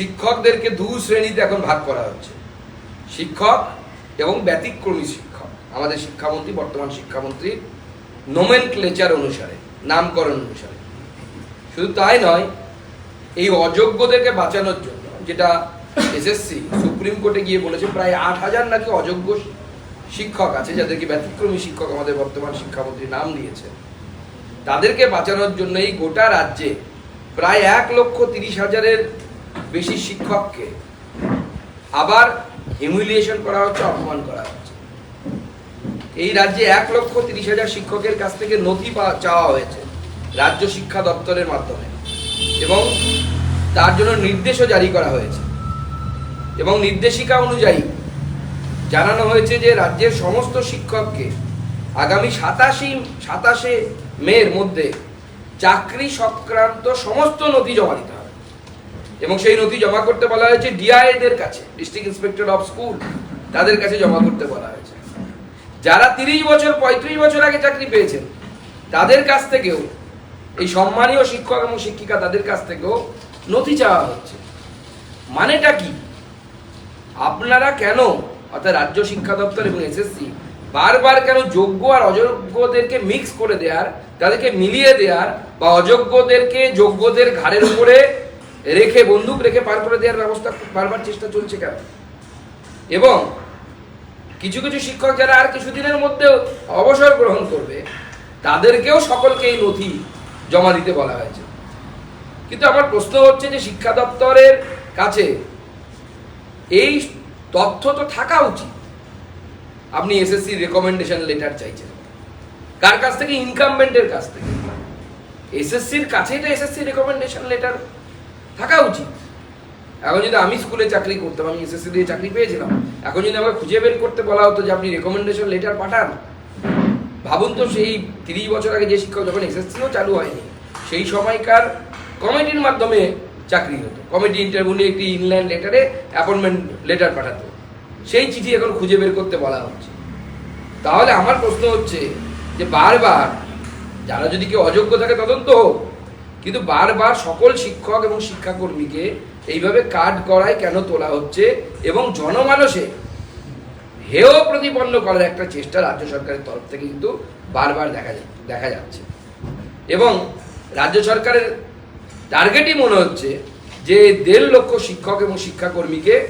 শিক্ষকদেরকে দু শ্রেণীতে এখন ভাগ করা হচ্ছে। শিক্ষক এবং ব্যতিক্রমী শিক্ষক। আমাদের শিক্ষামন্ত্রী, বর্তমান শিক্ষামন্ত্রী নোমেন ক্লেচার অনুসারে, নামকরণ অনুসারে। শুধু তাই নয়, এই অযোগ্যদেরকে বাঁচানোর জন্য যেটা এসএসসি সুপ্রিম কোর্টে গিয়ে বলেছে, প্রায় আট হাজার নাকি অযোগ্য শিক্ষক আছে যাদেরকে ব্যতিক্রমী শিক্ষক আমাদের বর্তমান শিক্ষামন্ত্রী নাম দিয়েছেন তাদেরকে বাঁচানোর জন্য এই গোটা রাজ্যে প্রায় এক লক্ষ তিরিশ হাজারের বেশি শিক্ষককে। আবার হিউমিলিয়েশন করা হচ্ছে, অপমান করা হচ্ছে। এই রাজ্যে এক লক্ষ তিরিশ হাজার শিক্ষকের কাছ থেকে নথি চাওয়া হয়েছে রাজ্য শিক্ষা দপ্তরের মাধ্যমে। এবং তার জন্য নির্দেশও জারি করা হয়েছে। এবং নির্দেশিকা অনুযায়ী জানানো হয়েছে যে রাজ্যের সমস্ত শিক্ষককে আগামী সাতাশি, সাতাশে মের মধ্যে চাকরি সংক্রান্ত সমস্ত নথি জমা দিতে হবে। এবং সেই নথি জমা করতে বলা হয়েছে ডিআইদের কাছে ডিস্ট্রিক্ট ইন্সপেক্টর অফ স্কুল তাদের কাছে জমা করতে বলা হয়েছে। যারা তিরিশ বছর, পঁয়ত্রিশ বছর আগে চাকরি পেয়েছেন, তাদের কাছ থেকেও, এই সম্মানীয় শিক্ষক এবং শিক্ষিকা তাদের কাছ থেকেও নথি চাওয়া হচ্ছে। মানেটা কি? আপনারা কেন, অর্থাৎ রাজ্য শিক্ষা দপ্তর এবং এসএসসি বারবার কেন যোগ্য আর অযোগ্যদেরকে মিক্স করে দেওয়ার, তাদেরকে মিলিয়ে দেওয়ার, বা অযোগ্যদেরকে যোগ্যদের ঘাড়ের উপরে রেখে বন্দুক রেখে পার করে দেওয়ার ব্যবস্থা বারবার চেষ্টা চলছে কেন? এবং কিছু কিছু শিক্ষক যারা আর কিছুদিনের মধ্যে অবসর গ্রহণ করবে, তাদেরকেও সকলকে এই নথি জমা দিতে বলা হয়েছে। কিন্তু আমার প্রশ্ন হচ্ছে যে শিক্ষা দপ্তরের কাছে এই তথ্য তো থাকা উচিত। আপনি এসএসসি রেকমেন্ডেশন লেটার চাইছেন। কার কাছ থেকে? ইনকামবেন্টের কাছ থেকে। এসএসসির কাছেই তো এসএসসি রেকমেন্ডেশন লেটার থাকা উচিত। এখন যদি আমি স্কুলে চাকরি করতাম, আমি এসএসসি দিয়ে চাকরি পেয়েছিলাম, এখন যদি আমাকে খুঁজে বের করতে বলা হতো যে আপনি রেকমেন্ডেশন লেটার পাঠান, ভাবুন তো সেই তিরিশ বছর আগে যে শিক্ষক যখন এসএসসিও চালু হয়নি, সেই সময়কার কমিটির মাধ্যমে চাকরি হতো। কমিটি ইন্টারভিউ নিয়ে একটি ইনল্যান্ড লেটারে অ্যাপয়েন্টমেন্ট লেটার পাঠাতো। সেই চিঠি এখন খুঁজে বের করতে বলা হচ্ছে। তাহলে আমার প্রশ্ন হচ্ছে যে বারবার যারা যদি কেউ অযোগ্য থাকে তদন্ত হোক কিন্তু বারবার সকল শিক্ষক এবং শিক্ষাকর্মীকে এইভাবে কার্ড করায় কেন তোলা হচ্ছে এবং জনমানসে হেয় প্রতিপন্ন করার একটা চেষ্টা রাজ্য সরকারের তরফ থেকে কিন্তু বারবার দেখা দেখা যাচ্ছে। এবং রাজ্য সরকারের টার্গেটই মনে হচ্ছে যে দেড় লক্ষ শিক্ষক এবং শিক্ষাকর্মীকে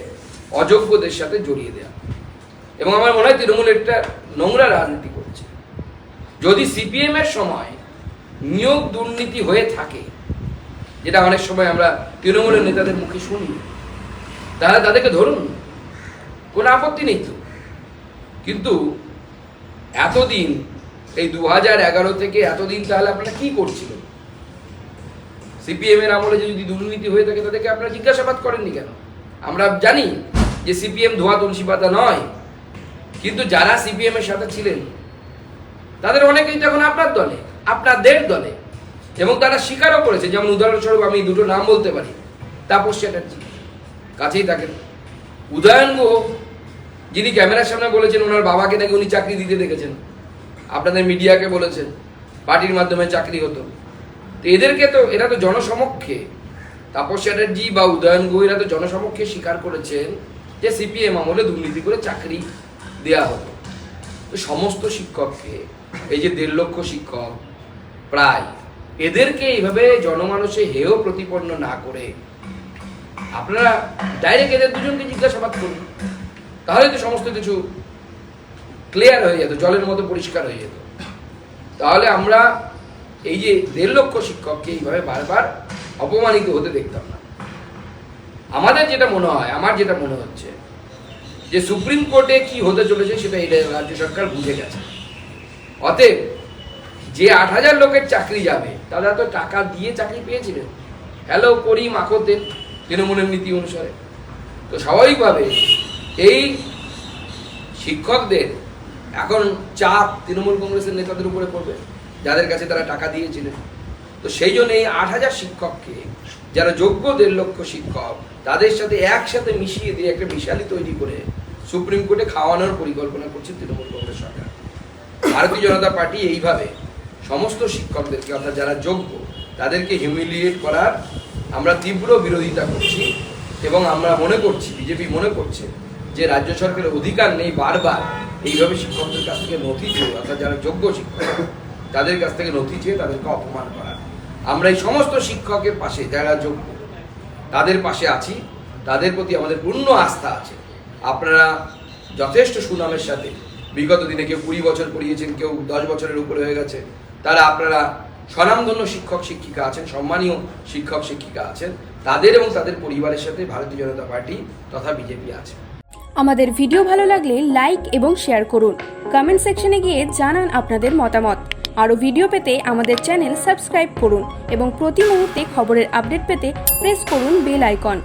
অযোগ্যদের সাথে জড়িয়ে দেওয়া এবং আমার মনে হয় তৃণমূল একটা নোংরা রাজনীতি করছে। যদি সিপিএমের সময় নিয়োগ দুর্নীতি হয়ে থাকে, যেটা অনেক সময় আমরা তৃণমূলের নেতাদের মুখে শুনি। তাহলে তাদেরকে ধরুন, কোনো আপত্তি নেই তো। কিন্তু এতদিন, এই দু হাজার এগারো থেকে এতদিন তাহলে আপনারা কি করছিলেন? সিপিএম এর আমলে যদি দুর্নীতি হয়ে থাকে, তাদেরকে আপনারা জিজ্ঞাসাবাদ করেননি কেন? আমরা জানি যে সিপিএম ধোয়া তুলসী পাতা নয়, কিন্তু যারা সিপিএম এর সাথে ছিলেন, তাদের অনেকেই তো এখন আপনার দলে। আপনাদের দলে। এবং তারা স্বীকারও করেছে, যেমন উদাহরণস্বরূপ আমি দুটো নাম বলতে পারি, তাপস চ্যাটার্জি। কাছেই থাকেন। উদয়ন গুহ, যিনি ক্যামেরার সামনে বলেছেন, ওনার বাবাকে নাকি উনি চাকরি দিতে দেখেছেন। আপনাদের মিডিয়াকে বলেছেন, পার্টির মাধ্যমে চাকরি হতো। তো এদেরকে তো, এরা তো জনসমক্ষে। তাপস চ্যাটার্জি বা উদয়ন গুহ, এরা তো জনসমক্ষে স্বীকার করেছেন যে সিপিএম আমলে দুর্নীতি করে চাকরি দেয়া হতো। তো সমস্ত শিক্ষককে, এই যে দেড় লক্ষ শিক্ষক প্রায়। এদেরকে এইভাবে জনমানুষে হেয় প্রতিপন্ন না করে আপনারা ডাইরেক্ট এদের দুজনকে জিজ্ঞাসাবাদ করুন। তাহলে তো সমস্ত কিছু ক্লিয়ার হয়ে যেত, জলের মতো পরিষ্কার হয়ে যেত। তাহলে আমরা এই যে দেড় লক্ষ শিক্ষককে এইভাবে বারবার অপমানিত হতে দেখতাম না। আমাদের যেটা মনে হয়, আমার যেটা মনে হচ্ছে, যে সুপ্রিম কোর্টে কি হতে চলেছে সেটা এই রাজ্য সরকার বুঝে গেছে। অতএব যে আট হাজার লোকের চাকরি যাবে, তারা তো টাকা দিয়ে চাকরি পেয়েছিলেন। হ্যালো করি মাখোতে তৃণমূলের নীতি অনুসারে। তো স্বাভাবিকভাবে এই শিক্ষকদের এখন চাপ তৃণমূল কংগ্রেসের নেতাদের উপরে পড়বে, যাদের কাছে তারা টাকা দিয়েছিলেন। তো সেই জন্য এই আট হাজার শিক্ষককে যারা যোগ্য দেড় লক্ষ শিক্ষক, তাদের সাথে একসাথে মিশিয়ে দিয়ে একটা মিশালি তৈরি করে সুপ্রিম কোর্টে খাওয়ানোর পরিকল্পনা করছে তৃণমূল কংগ্রেস সরকার। ভারতীয় জনতা পার্টি এইভাবে সমস্ত শিক্ষকদেরকে, অর্থাৎ যারা যোগ্য, তাদেরকে হিউমিলিয়েট করার আমরা তীব্র বিরোধিতা করছি এবং আমরা মনে করছি, বিজেপি মনে করছে যে রাজ্য সরকারের অধিকার নেই বারবার এইভাবে শিক্ষকদের কাছ থেকে নথি চেয়ে, অর্থাৎ যারা যোগ্য শিক্ষক, তাদের কাছ থেকে নথি চেয়ে তাদেরকে অপমান করা। আমরা এই সমস্ত শিক্ষকের পাশে, যারা যোগ্য, তাদের পাশে আছি, তাদের প্রতি আমাদের পূর্ণ আস্থা আছে। আপনারা যথেষ্ট সুনামের সাথে, বিগত দিনে কেউ কুড়ি বছর পড়িয়েছেন, কেউ দশ বছরের উপরে হয়ে গেছে তারা আপনারা স্বনামধন্য শিক্ষক, শিক্ষিকা আছেন, সম্মানীয় শিক্ষক, শিক্ষিকা আছেন। তাদের এবং তাদের পরিবারের সাথে ভারতীয় জনতা পার্টি তথা বিজেপি আছে। আমাদের ভিডিও ভালো লাগলে লাইক এবং শেয়ার করুন। কমেন্ট সেকশনে গিয়ে জানান আপনাদের মতামত। আরও ভিডিও পেতে আমাদের চ্যানেল সাবস্ক্রাইব করুন এবং প্রতি মুহূর্তে খবরের আপডেট পেতে প্রেস করুন বেল আইকন।